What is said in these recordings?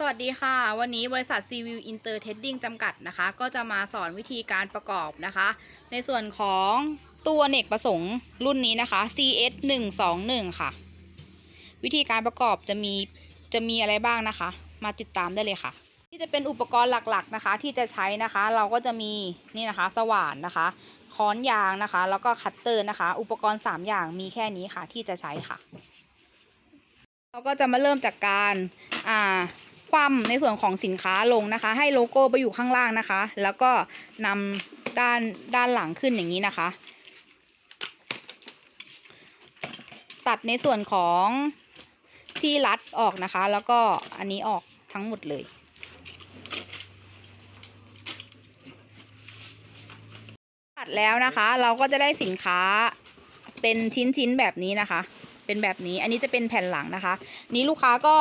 สวัสดีค่ะ วันนี้บริษัท c v i w Inter Trading จำกัดนะคะ ก็จะมาสอนวิธีการประกอบนะคะ ในส่วนของตัวเนกประสงค์รุ่นนี้นะคะ CS 121ค่ะ วิธีการประกอบจะมีจะมีอะไรบ้างนะคะ มาติดตามได้เลยค่ะ ที่จะเป็นอุปกรณ์หลักๆนะคะ ที่จะใช้นะคะ เราก็จะมีนี่นะคะ สว่านนะคะค้อนยางนะคะ แล้วก็คัตเตอร์นะคะ อุปกรณ์ 3 อย่างมีแค่นี้ค่ะ ที่จะใช้ค่ะ เราก็จะมาเริ่มจากการอ่า คว่ำในส่วนของสินค้าลงนะคะ ให้โลโก้ไปอยู่ข้างล่างนะคะ แล้วก็นำด้านด้านหลังขึ้นอย่างนี้นะคะ ตัดในส่วนของที่รัดออกนะคะ แล้วก็อันนี้ออกทั้งหมดเลยตัดแล้วนะคะ เราก็จะได้สินค้าเป็นชิ้นๆแบบนี้นะคะ เป็นแบบนี้ อันนี้จะเป็นแผ่นหลังนะคะ นี้ลูกค้าก็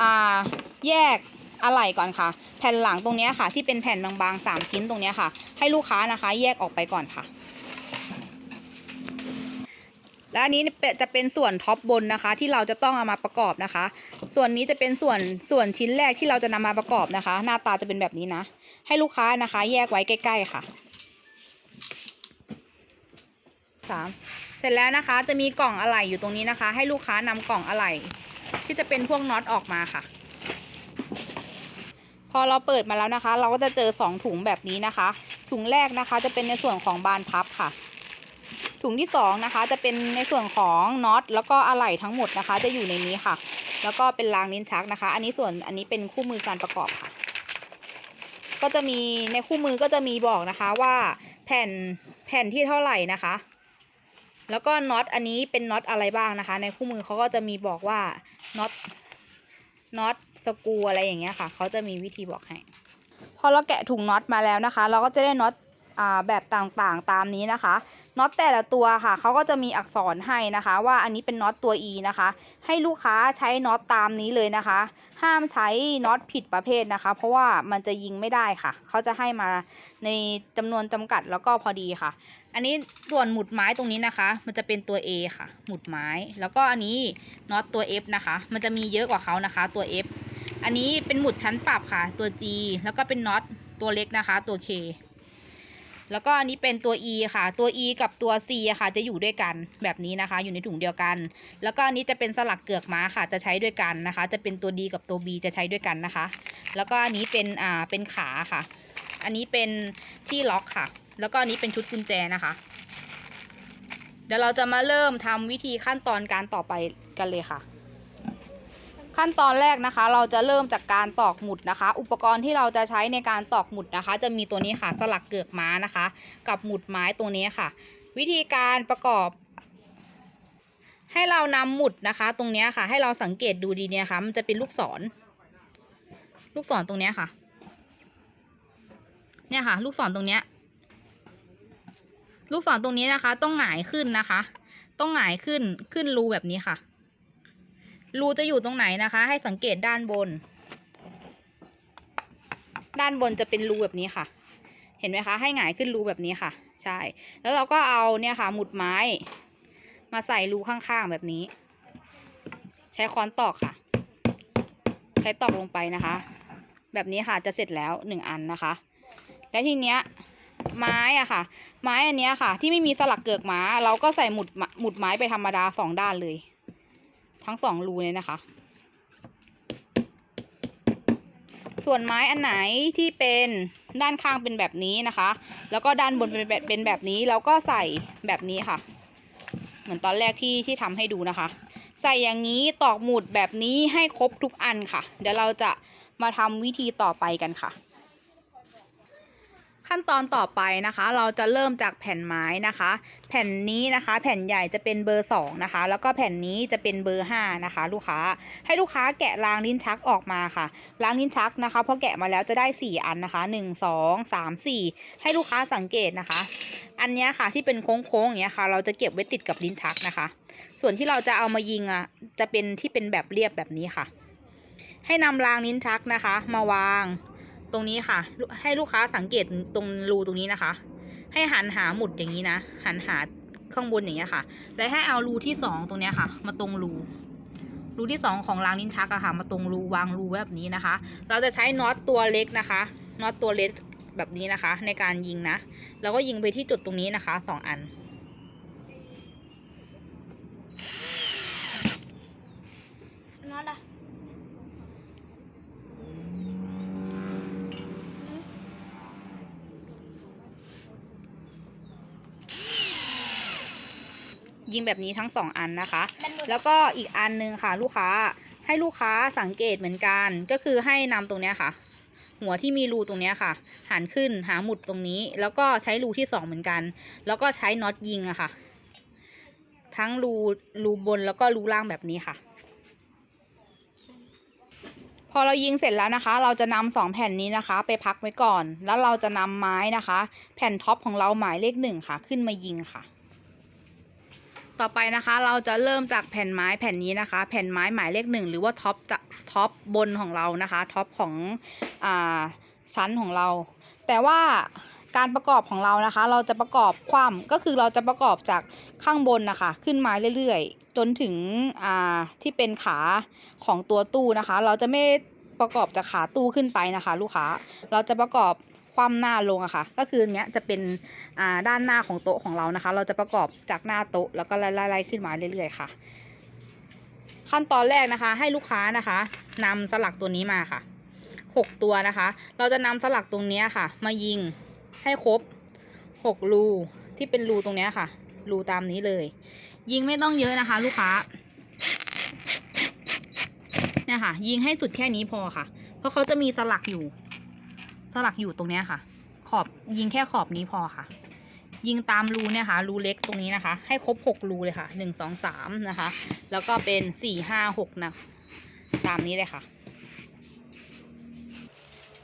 อ่า แยกอะไหล่ก่อนค่ะ แผ่นหลังตรงนี้ค่ะ ที่เป็นแผ่นบางๆสามชิ้นตรงนี้ค่ะ ให้ลูกค้านะคะ แยกออกไปก่อนค่ะ และอันนี้จะเป็นส่วนท็อปบนนะคะ ที่เราจะต้องเอามาประกอบนะคะ ส่วนนี้จะเป็นส่วนส่วนชิ้นแรกที่เราจะนำมาประกอบนะคะ หน้าตาจะเป็นแบบนี้นะ ให้ลูกค้านะคะ แยกไว้ใกล้ ๆค่ะสามเสร็จแล้วนะคะจะมีกล่องอะไหล่อยู่ตรงนี้นะคะ ให้ลูกค้านำกล่องอะไหล่ที่จะเป็นพวกน็อตออกมาค่ะ พอเราเปิดมาแล้วนะคะ เราก็จะเจอสองถุงแบบนี้นะคะ ถุงแรกนะคะจะเป็นในส่วนของบานพับค่ะ ถุงที่สองนะคะ จะเป็นในส่วนของน็อตแล้วก็อะไหล่ทั้งหมดนะคะ จะอยู่ในนี้ค่ะ แล้วก็เป็นรางลิ้นชักนะคะ อันนี้ส่วนอันนี้เป็นคู่มือการประกอบค่ะ ก็จะมีในคู่มือก็จะมีบอกนะคะว่าแผ่นแผ่นที่เท่าไหร่นะคะ แล้วก็น็อตอันนี้เป็นน็อตอะไรบ้างนะคะ ในคู่มือเขาก็จะมีบอกว่าน็อต น็อตสกูอะไรอย่างเงี้ยค่ะ เขาจะมีวิธีบอกให้ พอเราแกะถุงน็อตมาแล้วนะคะ เราก็จะได้น็อตอ่าแบบต่างๆตามนี้นะคะน็อตแต่ละตัวค่ะเขาก็จะมีอักษรให้นะคะ ว่าอันนี้เป็นน็อตตัว E นะคะ ให้ลูกค้าใช้น็อตตามนี้เลยนะคะ ห้ามใช้น็อตผิดประเภทนะคะ เพราะว่ามันจะยิงไม่ได้ค่ะ เขาจะให้มาในจำนวนจำกัดแล้วก็พอดีค่ะ อันนี้ส่วนหมุดไม้ตรงนี้นะคะ มันจะเป็นตัว A ค่ะ หมุดไม้ แล้วก็อันนี้น็อตตัว F นะคะ มันจะมีเยอะกว่าเขานะคะ ตัว F อันนี้เป็นหมุดชั้นปรับค่ะ ตัว G แล้วก็เป็นน็อตตัวเล็กนะคะ ตัว K แล้วก็อันนี้เป็นตัว E ค่ะ ตัว E กับตัว C ค่ะ จะอยู่ด้วยกันแบบนี้นะคะ อยู่ในถุงเดียวกัน แล้วก็อันนี้จะเป็นสลักเกือกม้าค่ะ จะใช้ด้วยกันนะคะ จะเป็นตัว D กับตัว B จะใช้ด้วยกันนะคะ แล้วก็อันนี้เป็นอ่าเป็นขาค่ะ อันนี้เป็นที่ล็อกค่ะ แล้วก็อันนี้เป็นชุดกุญแจนะคะ เดี๋ยวเราจะมาเริ่มทำวิธีขั้นตอนการต่อไปกันเลยค่ะ ขั้นตอนแรกนะคะ เราจะเริ่มจากการตอกหมุดนะคะ อุปกรณ์ที่เราจะใช้ในการตอกหมุดนะคะ จะมีตัวนี้ค่ะ สลักเกือกม้านะคะ กับหมุดไม้ตัวนี้ค่ะ วิธีการประกอบให้เรานำหมุดนะคะ ตรงนี้ค่ะ ให้เราสังเกตดูดีเนี่ยค่ะ มันจะเป็นลูกศร ลูกศรตรงนี้ค่ะ เนี่ยค่ะ ลูกศรตรงเนี้ย ลูกศรตรงนี้นะคะ ต้องหงายขึ้นนะคะ ต้องหงายขึ้นขึ้นรูแบบนี้ค่ะ รูจะอยู่ตรงไหนนะคะ ให้สังเกตด้านบน ด้านบนจะเป็นรูแบบนี้ค่ะ เห็นไหมคะให้หงายขึ้นรูแบบนี้ค่ะ ใช่ แล้วเราก็เอาเนี่ยค่ะ หมุดไม้ มาใส่รูข้างๆแบบนี้ ใช้ค้อนตอกค่ะ ใช้ตอกลงไปนะคะ แบบนี้ค่ะจะเสร็จแล้วหนึ่งอันนะคะ และทีเนี้ย ไม้อะค่ะ ไม้อันเนี้ยค่ะ ที่ไม่มีสลักเกือกม้า เราก็ใส่หมุดหมุดไม้ไปธรรมดาสองด้านเลย ทั้งสองรูเลยนะคะ ส่วนไม้อันไหนที่เป็นด้านข้างเป็นแบบนี้นะคะ แล้วก็ด้านบนเป็นแบบเป็นแบบนี้เราก็ใส่แบบนี้ค่ะ เหมือนตอนแรกที่ที่ทำให้ดูนะคะ ใส่อย่างนี้ตอกหมุดแบบนี้ให้ครบทุกอันค่ะ เดี๋ยวเราจะมาทำวิธีต่อไปกันค่ะ ขั้นตอนต่อไปนะคะ เราจะเริ่มจากแผ่นไม้นะคะ แผ่นนี้นะคะ แผ่นใหญ่จะเป็นเบอร์สองนะคะ แล้วก็แผ่นนี้จะเป็นเบอร์ห้านะคะ ลูกค้า ให้ลูกค้าแกะรางลิ้นชักออกมาค่ะรางลิ้นชักนะคะพอแกะมาแล้วจะได้สี่อันนะคะหนึ่งสองสามสี่ให้ลูกค้าสังเกตนะคะ อันนี้ค่ะที่เป็นโค้งๆอย่างเงี้ยค่ะ เราจะเก็บไว้ติดกับลิ้นชักนะคะ ส่วนที่เราจะเอามายิงอะจะเป็นที่เป็นแบบเรียบแบบนี้ค่ะ ให้นำรางลิ้นชักนะคะ มาวาง ตรงนี้ค่ะ ให้ลูกค้าสังเกตตรงรูตรงนี้นะคะ ให้หันหาหมุดอย่างนี้นะ หันหาข้างบนอย่างเงี้ยค่ะ แล้วให้เอารูที่สองตรงเนี้ยค่ะ มาตรงรู รูที่สองของรางลิ้นชักอะค่ะ มาตรงรูวางรูไว้แบบนี้นะคะ เราจะใช้น็อตตัวเล็กนะคะ น็อตตัวเล็กแบบนี้นะคะ ในการยิงนะ แล้วก็ยิงไปที่จุดตรงนี้นะคะสองอัน ยิงแบบนี้ทั้งสองอันนะคะแบนหมดแล้วก็อีกอันนึงค่ะลูกค้าให้ลูกค้าสังเกตเหมือนกัน ก็คือให้นำตรงเนี้ยค่ะ หัวที่มีรูตรงเนี้ยค่ะ หันขึ้นหาหมุดตรงนี้ แล้วก็ใช้รูที่สองเหมือนกัน แล้วก็ใช้น็อตยิงอะค่ะ ทั้งรูรูบนแล้วก็รูล่างแบบนี้ค่ะพอเรายิงเสร็จแล้วนะคะ เราจะนำสองแผ่นนี้นะคะ ไปพักไว้ก่อน แล้วเราจะนำไม้นะคะ แผ่นท็อปของเราหมายเลขหนึ่งค่ะ ขึ้นมายิงค่ะ ต่อไปนะคะเราจะเริ่มจากแผ่นไม้แผ่นนี้นะคะ แผ่นไม้หมายเลขหนึ่งหรือว่าท็อปจะท็อปบนของเรานะคะท็อปของอ่าชั้นของเรา แต่ว่าการประกอบของเรานะคะ เราจะประกอบคว่ำก็คือเราจะประกอบจากข้างบนนะคะ ขึ้นมาเรื่อยๆ จนถึงอ่าที่เป็นขาของตัวตู้นะคะ เราจะไม่ประกอบจากขาตู้ขึ้นไปนะคะ ลูกค้า เราจะประกอบ คว่ำหน้าลงอะค่ะ ก็คือเนี้ยจะเป็นอ่าด้านหน้าของโต๊ะของเรานะคะ เราจะประกอบจากหน้าโต๊ะแล้วก็ไล่ๆขึ้นมาเรื่อย ๆ ค่ะ ขั้นตอนแรกนะคะ ให้ลูกค้านะคะนำสลักตัวนี้มาค่ะหกตัวนะคะ เราจะนำสลักตรงเนี้ยค่ะ มายิงให้ครบหกรูที่เป็นรูตรงเนี้ยค่ะ รูตามนี้เลย ยิงไม่ต้องเยอะนะคะ ลูกค้าเนี่ยค่ะ ยิงให้สุดแค่นี้พอค่ะ เพราะเขาจะมีสลักอยู่ สลักอยู่ตรงเนี้ยค่ะ ขอบยิงแค่ขอบนี้พอค่ะ ยิงตามรูเนี่ยค่ะ รูเล็กตรงนี้นะคะ ให้ครบหกรูเลยค่ะหนึ่งสองสามนะคะ แล้วก็เป็นสี่ห้าหกนะ ตามนี้เลยค่ะ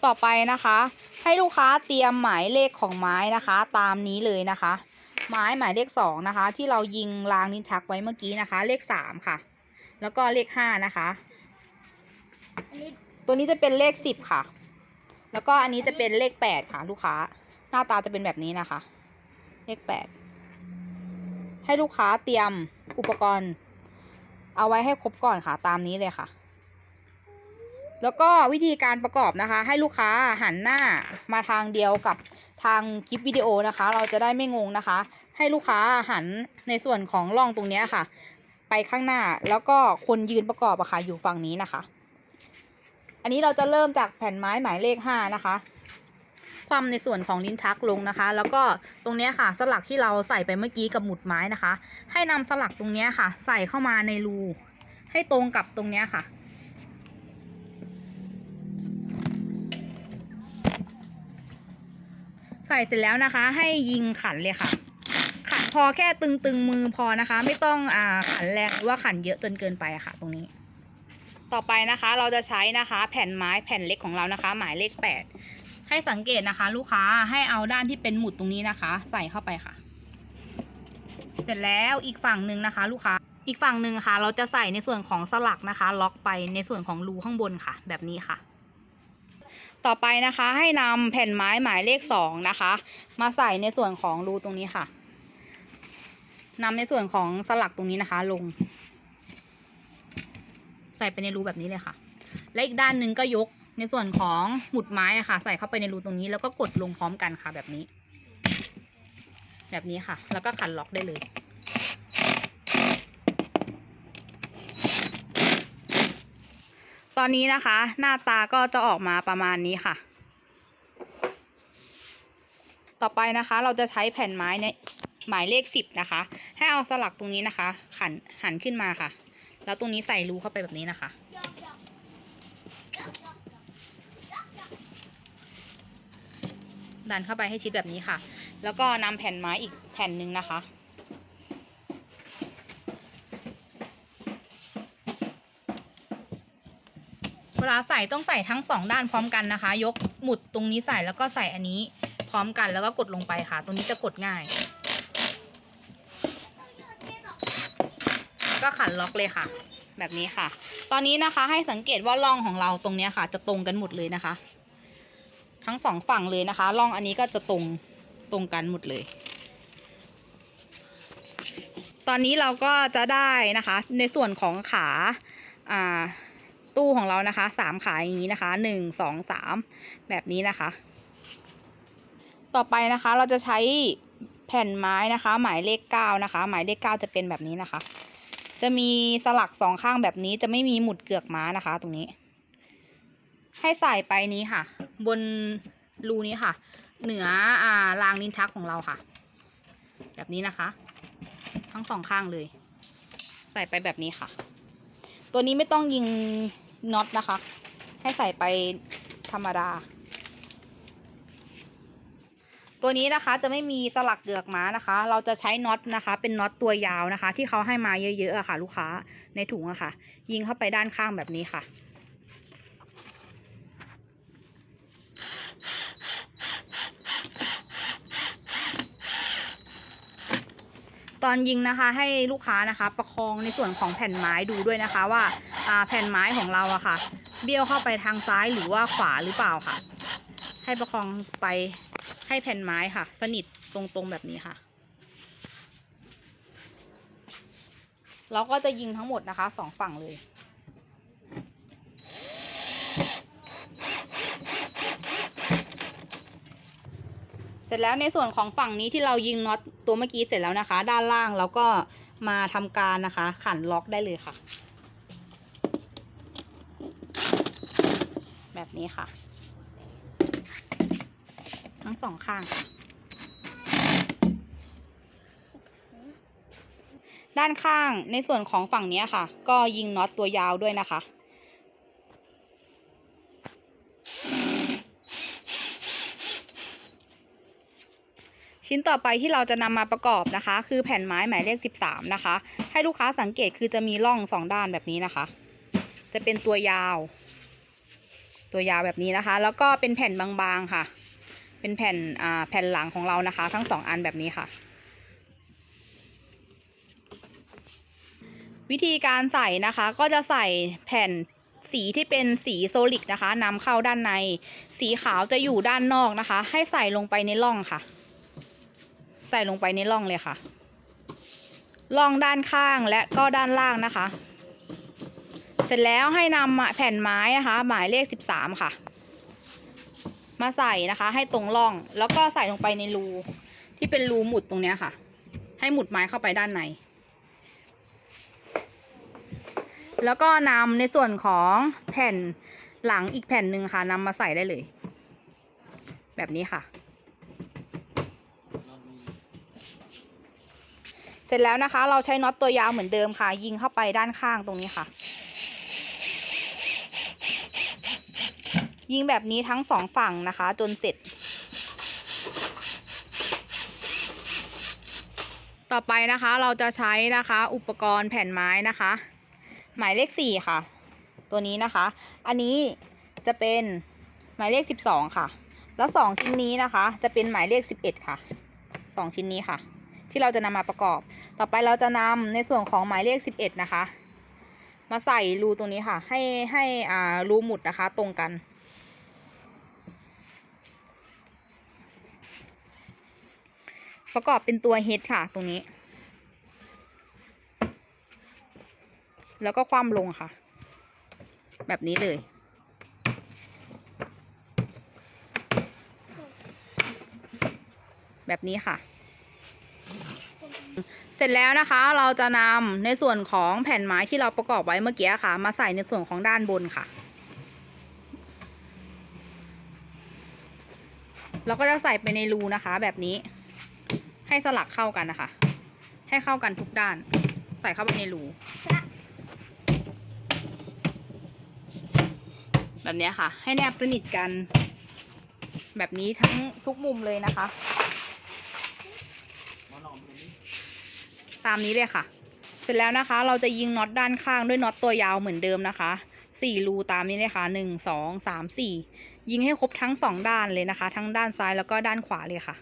ต่อไปนะคะ ให้ลูกค้าเตรียมหมายเลขของไม้นะคะ ตามนี้เลยนะคะ ไม้หมายเลขสองนะคะ ที่เรายิงรางนิ้นชักไว้เมื่อกี้นะคะ เลขสามค่ะ แล้วก็เลขห้านะคะอันนี้ตัวนี้จะเป็นเลขสิบค่ะ แล้วก็อันนี้จะเป็นเลขแปดค่ะ ลูกค้า หน้าตาจะเป็นแบบนี้นะคะ เลขแปดให้ลูกค้าเตรียมอุปกรณ์ เอาไว้ให้ครบก่อนค่ะตามนี้เลยค่ะ แล้วก็วิธีการประกอบนะคะ ให้ลูกค้าหันหน้ามาทางเดียวกับทางคลิปวิดีโอนะคะ เราจะได้ไม่งงนะคะ ให้ลูกค้าหันในส่วนของร่องตรงนี้ค่ะ ไปข้างหน้าแล้วก็คนยืนประกอบอะค่ะอยู่ฝั่งนี้นะคะ อันนี้เราจะเริ่มจากแผ่นไม้หมายเลขห้านะคะ ความในส่วนของลิ้นชักลงนะคะ แล้วก็ตรงนี้ค่ะ สลักที่เราใส่ไปเมื่อกี้กับหมุดไม้นะคะ ให้นำสลักตรงนี้ค่ะ ใส่เข้ามาในรู ให้ตรงกับตรงนี้ค่ะใส่เสร็จแล้วนะคะ ให้ยิงขันเลยค่ะ ขันพอแค่ตึงๆมือพอนะคะ ไม่ต้องอ่าขันแรงหรือว่าขันเยอะจนเกินไปอะค่ะ ตรงนี้ ต่อไปนะคะเราจะใช้นะคะแผ่นไม้แผ่นเล็กของเรานะคะ หมายเลขแปดให้สังเกตนะคะ ลูกค้าให้เอาด้านที่เป็นหมุดตรงนี้นะคะ ใส่เข้าไปค่ะ เสร็จแล้วอีกฝั่งหนึ่งนะคะ ลูกค้าอีกฝั่งหนึ่งค่ะ เราจะใส่ในส่วนของสลักนะคะ ล็อกไปในส่วนของรูข้างบนค่ะ แบบนี้ค่ะ ต่อไปนะคะให้นำแผ่นไม้หมายเลขสองนะคะ มาใส่ในส่วนของรูตรงนี้ค่ะนำในส่วนของสลักตรงนี้นะคะลง ใส่ไปในรูแบบนี้เลยค่ะ และอีกด้านหนึ่งก็ยกในส่วนของหมุดไม้อะค่ะ ใส่เข้าไปในรูตรงนี้แล้วก็กดลงพร้อมกันค่ะแบบนี้ แบบนี้ค่ะ แล้วก็ขันล็อกได้เลย ตอนนี้นะคะ หน้าตาก็จะออกมาประมาณนี้ค่ะ ต่อไปนะคะ เราจะใช้แผ่นไม้ในหมายเลขสิบนะคะ ให้เอาสลักตรงนี้นะคะ ขันหันขึ้นมาค่ะ แล้วตรงนี้ใส่รูเข้าไปแบบนี้นะคะ ดันเข้าไปให้ชิดแบบนี้ค่ะ แล้วก็นำแผ่นไม้อีกแผ่นหนึ่งนะคะ เวลาใส่ต้องใส่ทั้งสองด้านพร้อมกันนะคะ ยกหมุดตรงนี้ใส่แล้วก็ใส่อันนี้พร้อมกันแล้วก็กดลงไปค่ะ ตรงนี้จะกดง่าย ก็ขันล็อกเลยค่ะ แบบนี้ค่ะ ตอนนี้นะคะให้สังเกตว่าร่องของเราตรงนี้ค่ะ จะตรงกันหมดเลยนะคะ ทั้งสองฝั่งเลยนะคะร่องอันนี้ก็จะตรงตรงกันหมดเลย ตอนนี้เราก็จะได้นะคะ ในส่วนของขาอ่าตู้ของเรานะคะสามขาอย่างนี้นะคะหนึ่งสองสามแบบนี้นะคะ ต่อไปนะคะเราจะใช้แผ่นไม้นะคะ หมายเลขเก้านะคะ หมายเลขเก้าจะเป็นแบบนี้นะคะ จะมีสลักสองข้างแบบนี้จะไม่มีหมุดเกือกม้านะคะ ตรงนี้ ให้ใส่ไปนี้ค่ะ บนรูนี้ค่ะ เหนืออ่ารางลิ้นชักของเราค่ะ แบบนี้นะคะ ทั้งสองข้างเลย ใส่ไปแบบนี้ค่ะ ตัวนี้ไม่ต้องยิงน็อตนะคะ ให้ใส่ไปธรรมดา ตัวนี้นะคะจะไม่มีสลักเกือกม้านะคะ เราจะใช้น็อตนะคะ เป็นน็อตตัวยาวนะคะ ที่เขาให้มาเยอะๆอะค่ะ ลูกค้าในถุงอะค่ะ ยิงเข้าไปด้านข้างแบบนี้ค่ะ ตอนยิงนะคะให้ลูกค้านะคะ ประคองในส่วนของแผ่นไม้ดูด้วยนะคะว่าอ่าแผ่นไม้ของเราอะค่ะ เบี้ยวเข้าไปทางซ้ายหรือว่าขวาหรือเปล่าค่ะ ให้ประคองไป ให้แผ่นไม้ค่ะ สนิทตรงๆแบบนี้ค่ะ เราก็จะยิงทั้งหมดนะคะสองฝั่งเลยเสร็จแล้วในส่วนของฝั่งนี้ที่เรายิงน็อตตัวเมื่อกี้เสร็จแล้วนะคะ ด้านล่างเราก็มาทำการนะคะ ขันล็อกได้เลยค่ะ แบบนี้ค่ะ ทั้งสองข้าง ด้านข้างในส่วนของฝั่งนี้ค่ะ ก็ยิงน็อตตัวยาวด้วยนะคะชิ้นต่อไปที่เราจะนำมาประกอบนะคะ คือแผ่นไม้หมายเลข 13 นะคะ ให้ลูกค้าสังเกตคือจะมีร่องสองด้านแบบนี้นะคะ จะเป็นตัวยาว ตัวยาวแบบนี้นะคะ แล้วก็เป็นแผ่นบางๆค่ะ เป็นแผ่นอ่าแผ่นหลังของเรานะคะ ทั้งสองอันแบบนี้ค่ะ วิธีการใส่นะคะก็จะใส่แผ่นสีที่เป็นสีโซลิดนะคะนำเข้าด้านใน สีขาวจะอยู่ด้านนอกนะคะ ให้ใส่ลงไปในร่องค่ะ ใส่ลงไปในร่องเลยค่ะร่องด้านข้างและก็ด้านล่างนะคะ เสร็จแล้วให้นำแผ่นไม้นะคะ หมายเลขสิบสามค่ะ มาใส่นะคะ ให้ตรงร่อง แล้วก็ใส่ลงไปในรูที่เป็นรูหมุดตรงเนี้ยค่ะ ให้หมุดไม้เข้าไปด้านใน แล้วก็นำในส่วนของแผ่นหลังอีกแผ่นหนึ่งค่ะนำมาใส่ได้เลย แบบนี้ค่ะ เสร็จแล้วนะคะ เราใช้น็อตตัวยาวเหมือนเดิมค่ะ ยิงเข้าไปด้านข้างตรงนี้ค่ะ ยิงแบบนี้ทั้งสองฝั่งนะคะ จนเสร็จ ต่อไปนะคะเราจะใช้นะคะ อุปกรณ์แผ่นไม้นะคะ หมายเลขสี่ค่ะ ตัวนี้นะคะ อันนี้จะเป็นหมายเลขสิบสองค่ะ แล้วสองชิ้นนี้นะคะ จะเป็นหมายเลขสิบเอ็ดค่ะสองชิ้นนี้ค่ะ ที่เราจะนำมาประกอบ ต่อไปเราจะนำในส่วนของหมายเลขสิบเอ็ดนะคะมาใส่รูตรงนี้ค่ะ ให้ให้อ่ารูหมุดนะคะ ตรงกัน ประกอบเป็นตัวเฮดค่ะ ตรงนี้ แล้วก็คว่ำลงค่ะ แบบนี้เลย แบบนี้ค่ะ เสร็จแล้วนะคะเราจะนำในส่วนของแผ่นไม้ที่เราประกอบไว้เมื่อกี้ค่ะ มาใส่ในส่วนของด้านบนค่ะเราก็จะใส่ไปในรูนะคะแบบนี้ ให้สลักเข้ากันนะคะ ให้เข้ากันทุกด้าน ใส่เข้าไปในรูแบบนี้ค่ะ ให้แนบสนิทกัน แบบนี้ทั้งทุกมุมเลยนะคะ ตามนี้เลยค่ะ เสร็จแล้วนะคะ เราจะยิงน็อตด้านข้างด้วยน็อตตัวยาวเหมือนเดิมนะคะสี่รูตามนี้เลยค่ะหนึ่งสองสามสี่ยิงให้ครบทั้งสองด้านเลยนะคะ ทั้งด้านซ้ายแล้วก็ด้านขวาเลยค่ะ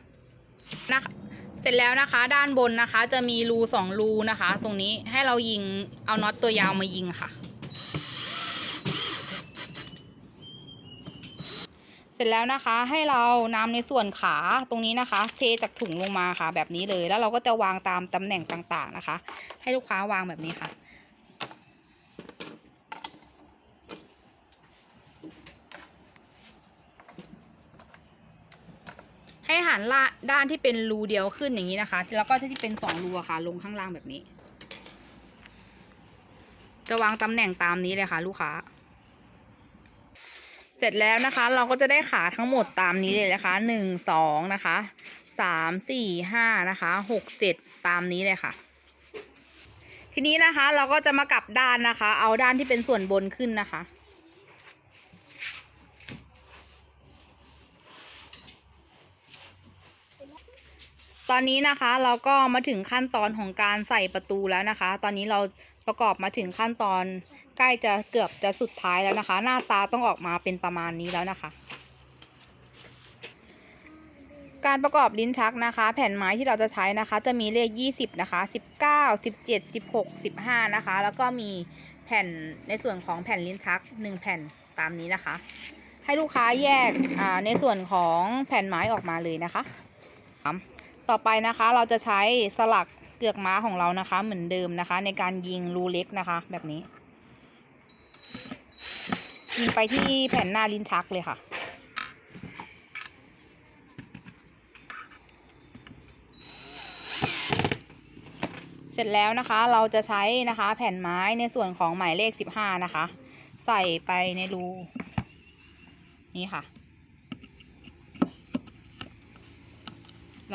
นะคะ เสร็จแล้วนะคะ ด้านบนนะคะ จะมีรูสองรูนะคะ ตรงนี้ให้เรายิงเอาน็อตตัวยาวมายิงค่ะ เสร็จแล้วนะคะให้เรานำในส่วนขาตรงนี้นะคะ เทจากถุงลงมาค่ะ แบบนี้เลยแล้วเราก็จะวางตามตำแหน่งต่างๆนะคะ ให้ลูกค้าวางแบบนี้ค่ะ ให้หันละด้านที่เป็นรูเดียวขึ้นอย่างนี้นะคะ แล้วก็ที่เป็นสองรูอะค่ะ ลงข้างล่างแบบนี้ จะวางตำแหน่งตามนี้เลยค่ะ ลูกค้า เสร็จแล้วนะคะ เราก็จะได้ขาทั้งหมดตามนี้เลยนะคะหนึ่งสองนะคะสามสี่ห้านะคะหกเจ็ดตามนี้เลยค่ะ ทีนี้นะคะเราก็จะมากลับด้านนะคะ เอาด้านที่เป็นส่วนบนขึ้นนะคะ ตอนนี้นะคะเราก็มาถึงขั้นตอนของการใส่ประตูแล้วนะคะ ตอนนี้เราประกอบมาถึงขั้นตอนใกล้จะเกือบจะสุดท้ายแล้วนะคะ หน้าตาต้องออกมาเป็นประมาณนี้แล้วนะคะ การประกอบลิ้นชักนะคะ แผ่นไม้ที่เราจะใช้นะคะ จะมีเลข 20 นะคะ 19 17 16 15 นะคะ แล้วก็มีแผ่นในส่วนของแผ่นลิ้นชัก 1 แผ่นตามนี้นะคะ ให้ลูกค้าแยกในส่วนของแผ่นไม้ออกมาเลยนะคะ ต่อไปนะคะเราจะใช้สลักเกือกม้าของเรานะคะ เหมือนเดิมนะคะ ในการยิงรูเล็กนะคะ แบบนี้ ยิงไปที่แผ่นหน้าลิ้นชักเลยค่ะเสร็จแล้วนะคะเราจะใช้นะคะแผ่นไม้ในส่วนของหมายเลขสิบห้านะคะ ใส่ไปในรู นี้ค่ะ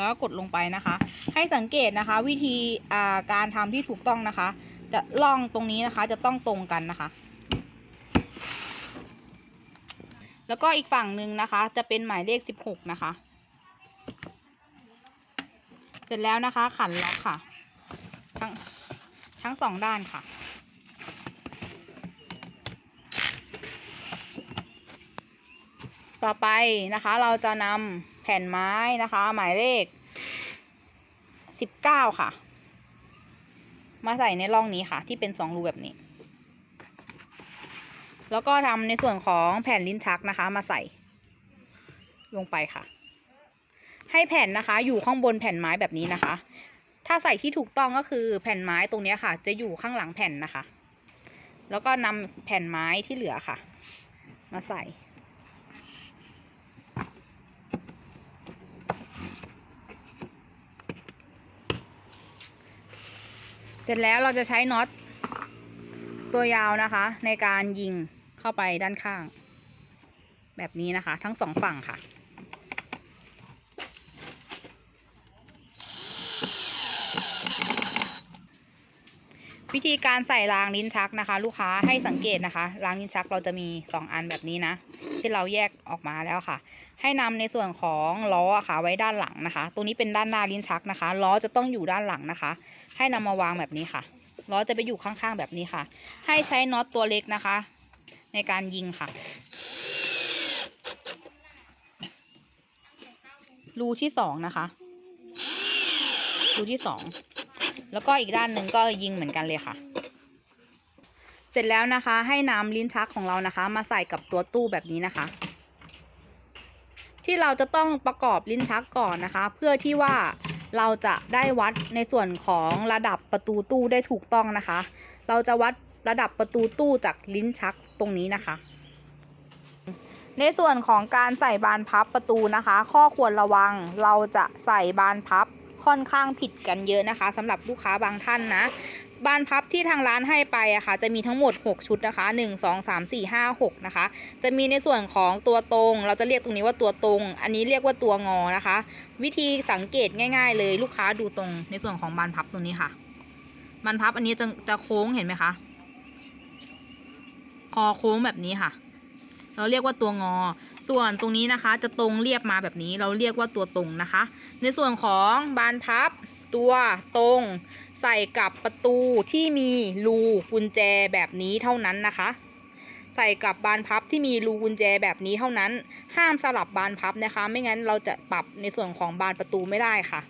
แล้วก็กดลงไปนะคะ ให้สังเกตนะคะ วิธีการทำที่ถูกต้องนะคะ จะล่องตรงนี้นะคะจะต้องตรงกันนะคะ แล้วก็อีกฝั่งหนึ่งนะคะ จะเป็นหมายเลขสิบหกนะคะ เสร็จแล้วนะคะขันล็อกค่ะ ทั้งทั้งสองด้านค่ะต่อไปนะคะเราจะนำ แผ่นไม้นะคะ หมายเลขสิบเก้าค่ะ มาใส่ในร่องนี้ค่ะ ที่เป็นสองรูแบบนี้ แล้วก็ทำในส่วนของแผ่นลิ้นชักนะคะ มาใส่ลงไปค่ะ ให้แผ่นนะคะ อยู่ข้างบนแผ่นไม้แบบนี้นะคะ ถ้าใส่ที่ถูกต้องก็คือแผ่นไม้ตรงนี้ค่ะ จะอยู่ข้างหลังแผ่นนะคะ แล้วก็นำแผ่นไม้ที่เหลือค่ะ มาใส่ ร็จแล้วเราจะใช้น็อตตัวยาวนะคะ ในการยิงเข้าไปด้านข้าง แบบนี้นะคะ ทั้งสองฝั่งค่ะ วิธีการใส่รางลิ้นชักนะคะ ลูกค้าให้สังเกตนะคะ รางลิ้นชักเราจะมีสองอันแบบนี้นะ ที่เราแยกออกมาแล้วค่ะ ให้นำในส่วนของล้อค่ะไว้ด้านหลังนะคะตรงนี้เป็นด้านหน้าลิ้นชักนะคะ ล้อจะต้องอยู่ด้านหลังนะคะ ให้นำมาวางแบบนี้ค่ะ ล้อจะไปอยู่ข้างๆแบบนี้ค่ะ ให้ใช้น็อตตัวเล็กนะคะ ในการยิงค่ะ รูที่สองนะคะ รูที่สอง แล้วก็อีกด้านหนึ่งก็ยิงเหมือนกันเลยค่ะ เสร็จแล้วนะคะ ให้น้ำลิ้นชักของเรานะคะ มาใส่กับตัวตู้แบบนี้นะคะ ที่เราจะต้องประกอบลิ้นชักก่อนนะคะ เพื่อที่ว่าเราจะได้วัดในส่วนของระดับประตูตู้ได้ถูกต้องนะคะ เราจะวัดระดับประตูตู้จากลิ้นชักตรงนี้นะคะ ในส่วนของการใส่บานพับประตูนะคะ ข้อควรระวังเราจะใส่บานพับค่อนข้างผิดกันเยอะนะคะสำหรับลูกค้าบางท่านนะ บานพับที่ทางร้านให้ไปอะคะ่ะจะมีทั้งหมด 6 ชุดนะคะ 1 2 3 4 5 6 นะคะ จะมีในส่วนของตัวตรง เราจะเรียกตรงนี้ว่าตัวตรง อันนี้เรียกว่าตัวงอนะคะ วิธีสังเกตง่าย ๆ เลยลูกค้าดูตรงในส่วนของบานพับตรงนี้ค่ะ บานพับอันนี้จะจะโค้งเห็นไหมคะ คอโค้งแบบนี้ค่ะ เราเรียกว่าตัวงอ ส่วนตรงนี้นะคะ จะตรงเรียบมาแบบนี้ เราเรียกว่าตัวตรงนะคะ ในส่วนของบานพับตัวตรง ใส่กับประตูที่มีรูกุญแจแบบนี้เท่านั้นนะคะ ใส่กับบานพับที่มีรูกุญแจแบบนี้เท่านั้น ห้ามสลับบานพับนะคะ ไม่งั้นเราจะปรับในส่วนของบานประตูไม่ได้ค่ะ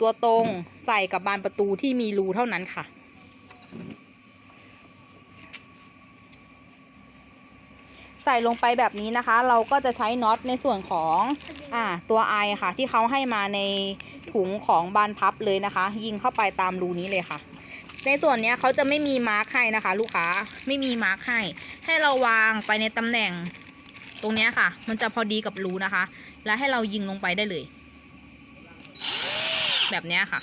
ตัวตรงใส่กับบานประตูที่มีรูเท่านั้นค่ะ ใส่ลงไปแบบนี้นะคะ เราก็จะใช้น็อตในส่วนของอ่าตัวไอค่ะ ที่เขาให้มาในถุงของบานพับเลยนะคะ ยิงเข้าไปตามรูนี้เลยค่ะ ในส่วนนี้เขาจะไม่มีมาร์คให้นะคะ ลูกค้าไม่มีมาร์คให้ ให้เราวางไปในตำแหน่งตรงนี้ค่ะ มันจะพอดีกับรูนะคะ แล้วให้เรายิงลงไปได้เลย แบบนี้ค่ะ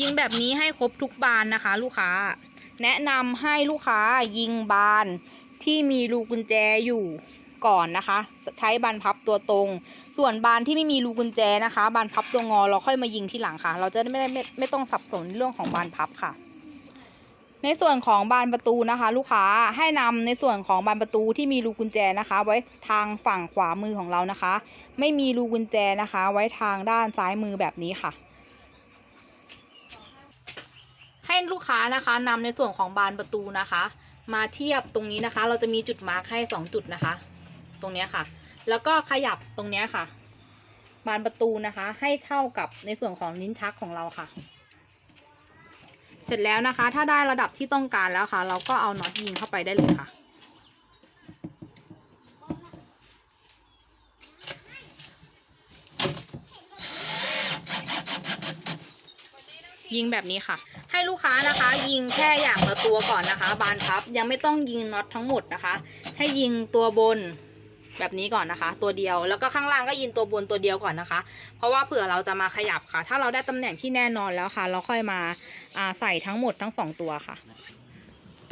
ยิงแบบนี้ให้ครบทุกบานนะคะ ลูกค้า แนะนำให้ลูกค้ายิงบานที่มีรูกุญแจอยู่ก่อนนะคะ ใช้บานพับตัวตรง ส่วนบานที่ไม่มีรูกุญแจนะคะ บานพับตัวงอเราค่อยมายิงที่หลังค่ะ เราจะไม่ได้ไม่ไม่ต้องสับสนเรื่องของบานพับค่ะ ในส่วนของบานประตูนะคะ ลูกค้าให้นำในส่วนของบานประตูที่มีรูกุญแจนะคะ ไว้ทางฝั่งขวามือของเรานะคะ ไม่มีรูกุญแจนะคะ ไว้ทางด้านซ้ายมือแบบนี้ค่ะ ให้ลูกค้านะคะนำในส่วนของบานประตูนะคะ มาเทียบตรงนี้นะคะ เราจะมีจุดมาร์คให้สองจุดนะคะ ตรงนี้ค่ะ แล้วก็ขยับตรงนี้ค่ะ บานประตูนะคะ ให้เท่ากับในส่วนของลิ้นชักของเราค่ะ เสร็จแล้วนะคะ ถ้าได้ระดับที่ต้องการแล้วค่ะ เราก็เอาน็อตยิงเข้าไปได้เลยค่ะยิงแบบนี้ค่ะ ให้ลูกค้านะคะ ยิงแค่อย่างละตัวก่อนนะคะ บานพับยังไม่ต้องยิงน็อตทั้งหมดนะคะ ให้ยิงตัวบนแบบนี้ก่อนนะคะ ตัวเดียวแล้วก็ข้างล่างก็ยิงตัวบนตัวเดียวก่อนนะคะ เพราะว่าเผื่อเราจะมาขยับค่ะ ถ้าเราได้ตำแหน่งที่แน่นอนแล้วค่ะ เราค่อยมาใส่ทั้งหมดทั้งสองตัวค่ะ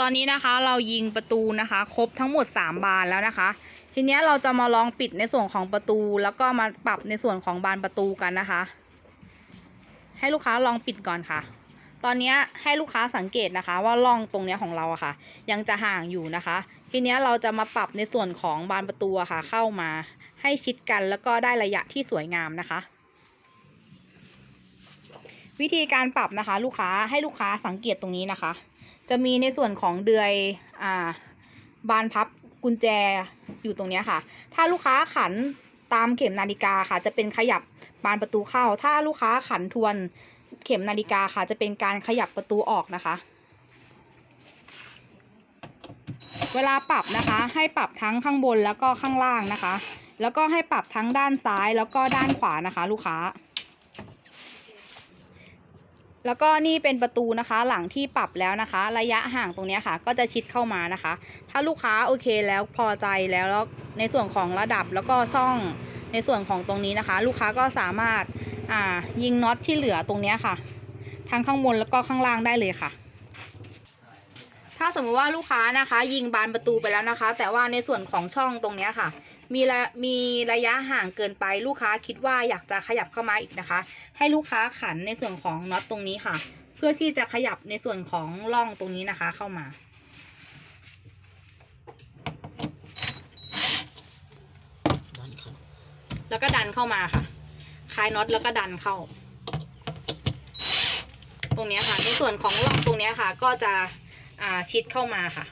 ตอนนี้นะคะเรายิงประตูนะคะ ครบทั้งหมด 3 บานแล้วนะคะ ทีนี้เราจะมาลองปิดในส่วนของประตู แล้วก็มาปรับในส่วนของบานประตูกันนะคะ ให้ลูกค้าลองปิดก่อนค่ะ ตอนนี้ให้ลูกค้าสังเกตนะคะว่าร่องตรงนี้ของเราอะค่ะ ยังจะห่างอยู่นะคะ ทีนี้เราจะมาปรับในส่วนของบานประตูะค่ะ เข้ามาให้ชิดกันแล้วก็ได้ระยะที่สวยงามนะคะ วิธีการปรับนะคะ ลูกค้าให้ลูกค้าสังเกตตรงนี้นะคะ จะมีในส่วนของเดือยอ่าบานพับกุญแจอยู่ตรงนี้ค่ะ ถ้าลูกค้าขันตามเข็มนาฬิกาค่ะ จะเป็นขยับบานประตูเข้า ถ้าลูกค้าขันทวน เข็มนาฬิกาค่ะ จะเป็นการขยับประตูออกนะคะ เวลาปรับนะคะ ให้ปรับทั้งข้างบนแล้วก็ข้างล่างนะคะ แล้วก็ให้ปรับทั้งด้านซ้ายแล้วก็ด้านขวานะคะ ลูกค้า แล้วก็นี่เป็นประตูนะคะ หลังที่ปรับแล้วนะคะ ระยะห่างตรงนี้ค่ะ ก็จะชิดเข้ามานะคะ ถ้าลูกค้าโอเคแล้วพอใจแล้วแล้วในส่วนของระดับแล้วก็ช่อง ในส่วนของตรงนี้นะคะ ลูกค้าก็สามารถอ่ายิงน็อตที่เหลือตรงนี้ค่ะ ทั้งข้างบนแล้วก็ข้างล่างได้เลยค่ะ ถ้าสมมติว่าลูกค้านะคะ ยิงบานประตูไปแล้วนะคะ แต่ว่าในส่วนของช่องตรงนี้ค่ะ มีระมีระยะห่างเกินไปลูกค้าคิดว่าอยากจะขยับเข้ามาอีกนะคะ ให้ลูกค้าขันในส่วนของน็อตตรงนี้ค่ะ เพื่อที่จะขยับในส่วนของร่องตรงนี้นะคะเข้ามา ด้านข้าง แล้วก็ดันเข้ามาค่ะ คลายน็อตแล้วก็ดันเข้า ตรงนี้ค่ะ ในส่วนของร่องตรงนี้ค่ะ ก็จะอ่าชิดเข้ามาค่ะ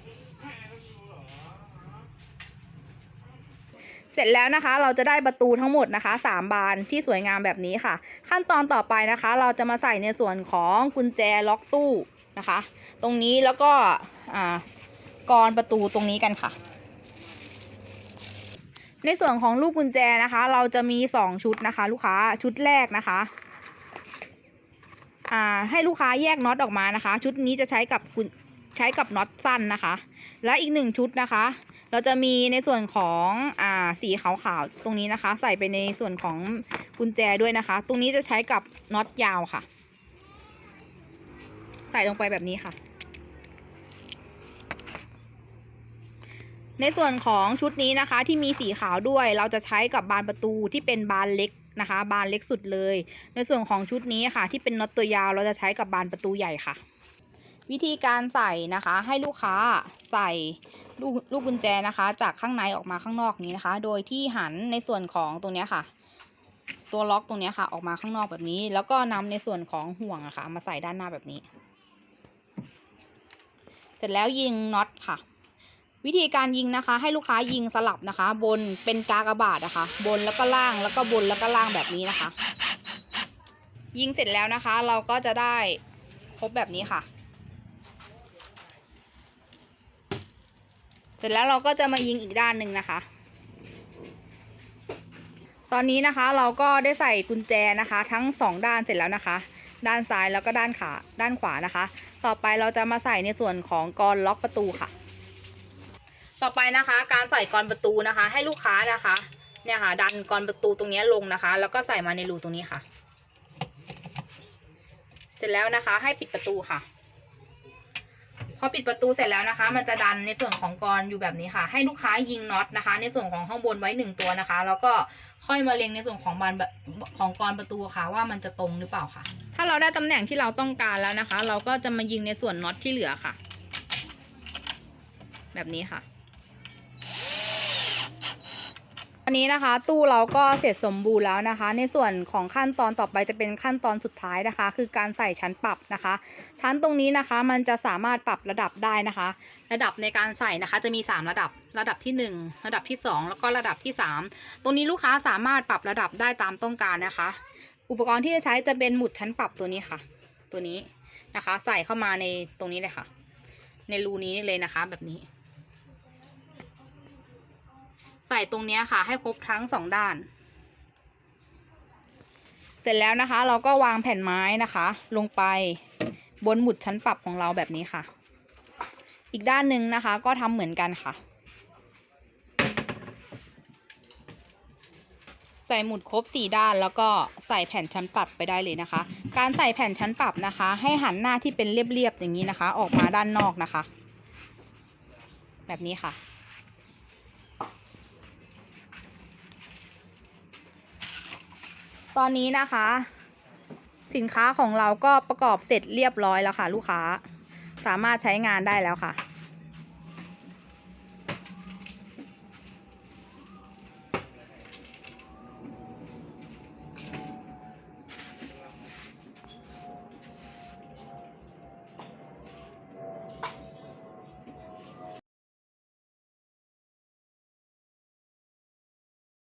เสร็จแล้วนะคะเราจะได้ประตูทั้งหมดนะคะสามบานที่สวยงามแบบนี้ค่ะ ขั้นตอนต่อไปนะคะ เราจะมาใส่ในส่วนของกุญแจล็อกตู้นะคะ ตรงนี้แล้วก็อ่ากรอนประตูตรงนี้กันค่ะ ในส่วนของลูกกุญแจนะคะ เราจะมีสองชุดนะคะ ลูกค้าชุดแรกนะคะอ่าให้ลูกค้าแยกน็อตออกมานะคะ ชุดนี้จะใช้กับกุญใช้กับน็อตสั้นนะคะ และอีกหนึ่งชุดนะคะ เราจะมีในส่วนของอ่าสีขาวๆตรงนี้นะคะ ใส่ไปในส่วนของกุญแจด้วยนะคะ ตรงนี้จะใช้กับน็อตยาวค่ะ ใส่ลงไปแบบนี้ค่ะ ในส่วนของชุดนี้นะคะที่มีสีขาวด้วย เราจะใช้กับบานประตูที่เป็นบานเล็กนะคะ บานเล็กสุดเลย ในส่วนของชุดนี้ค่ะ ที่เป็นน็อตตัวยาว เราจะใช้กับบานประตูใหญ่ค่ะ วิธีการใส่นะคะให้ลูกค้าใส่ลูกลูกกุญแจนะคะ จากข้างในออกมาข้างนอกนี้นะคะ โดยที่หันในส่วนของตรงนี้ค่ะ ตัวล็อกตรงนี้ค่ะ ออกมาข้างนอกแบบนี้ แล้วก็นำในส่วนของห่วงอะค่ะมาใส่ด้านหน้าแบบนี้ เสร็จแล้วยิงน็อตค่ะ วิธีการยิงนะคะ ให้ลูกค้ายิงสลับนะคะ บนเป็นกากระบาดนะคะ บนแล้วก็ล่างแล้วก็บนแล้วก็ล่างแบบนี้นะคะ ยิงเสร็จแล้วนะคะ เราก็จะได้ครบแบบนี้ค่ะ เสร็จแล้วเราก็จะมายิงอีกด้านหนึ่งนะคะ ตอนนี้นะคะเราก็ได้ใส่กุญแจนะคะ ทั้งสองด้านเสร็จแล้วนะคะ ด้านซ้ายแล้วก็ด้านขาด้านขวานะคะ ต่อไปเราจะมาใส่ในส่วนของกรล็อกประตูค่ะ ต่อไปนะคะ การใส่กรอนประตูนะคะ ให้ลูกค้านะคะเนี่ยค่ะ ดันกรอนประตูตรงนี้ลงนะคะ แล้วก็ใส่มาในรูตรงนี้ค่ะ เสร็จแล้วนะคะ ให้ปิดประตูค่ะ พอปิดประตูเสร็จแล้วนะคะ มันจะดันในส่วนของกรอยู่แบบนี้ค่ะ ให้ลูกค้ายิงน็อตนะคะ ในส่วนของข้างบนไว้หนึ่งตัวนะคะ แล้วก็ค่อยมาเล็งในส่วนของบานแบบของกรประตูค่ะ ว่ามันจะตรงหรือเปล่าค่ะ ถ้าเราได้ตำแหน่งที่เราต้องการแล้วนะคะ เราก็จะมายิงในส่วนน็อตที่เหลือค่ะ แบบนี้ค่ะ อันนี้นะคะ ตู้เราก็เสร็จสมบูรณ์แล้วนะคะ ในส่วนของขั้นตอนต่อไปจะเป็นขั้นตอนสุดท้ายนะคะ คือการใส่ชั้นปรับนะคะ ชั้นตรงนี้นะคะมันจะสามารถปรับระดับได้นะคะ ระดับในการใส่นะคะจะมี 3 ระดับระดับที่ 1 ระดับที่ 2 แล้วก็ระดับที่ 3 ตรงนี้ลูกค้าสามารถปรับระดับได้ตามต้องการนะคะ อุปกรณ์ที่จะใช้จะเป็นหมุดชั้นปรับตัวนี้ค่ะ ตัวนี้นะคะ ใส่เข้ามาในตรงนี้เลยค่ะ ในรูนี้เลยนะคะแบบนี้ ส่ตรงนี้ค่ะ ให้ครบทั้งสองด้าน เสร็จแล้วนะคะ เราก็วางแผ่นไม้นะคะ ลงไปบนหมุดชั้นปรับของเราแบบนี้ค่ะ อีกด้านหนึ่งนะคะ ก็ทำเหมือนกันค่ะ ใส่หมุดครบสี่ด้านแล้วก็ใส่แผ่นชั้นปรับไปได้เลยนะคะ การใส่แผ่นชั้นปรับนะคะ ให้หันหน้าที่เป็นเรียบๆอย่างนี้นะคะ ออกมาด้านนอกนะคะ แบบนี้ค่ะ ตอนนี้นะคะ สินค้าของเราก็ประกอบเสร็จเรียบร้อยแล้วค่ะ ลูกค้า สามารถใช้งานได้แล้วค่ะ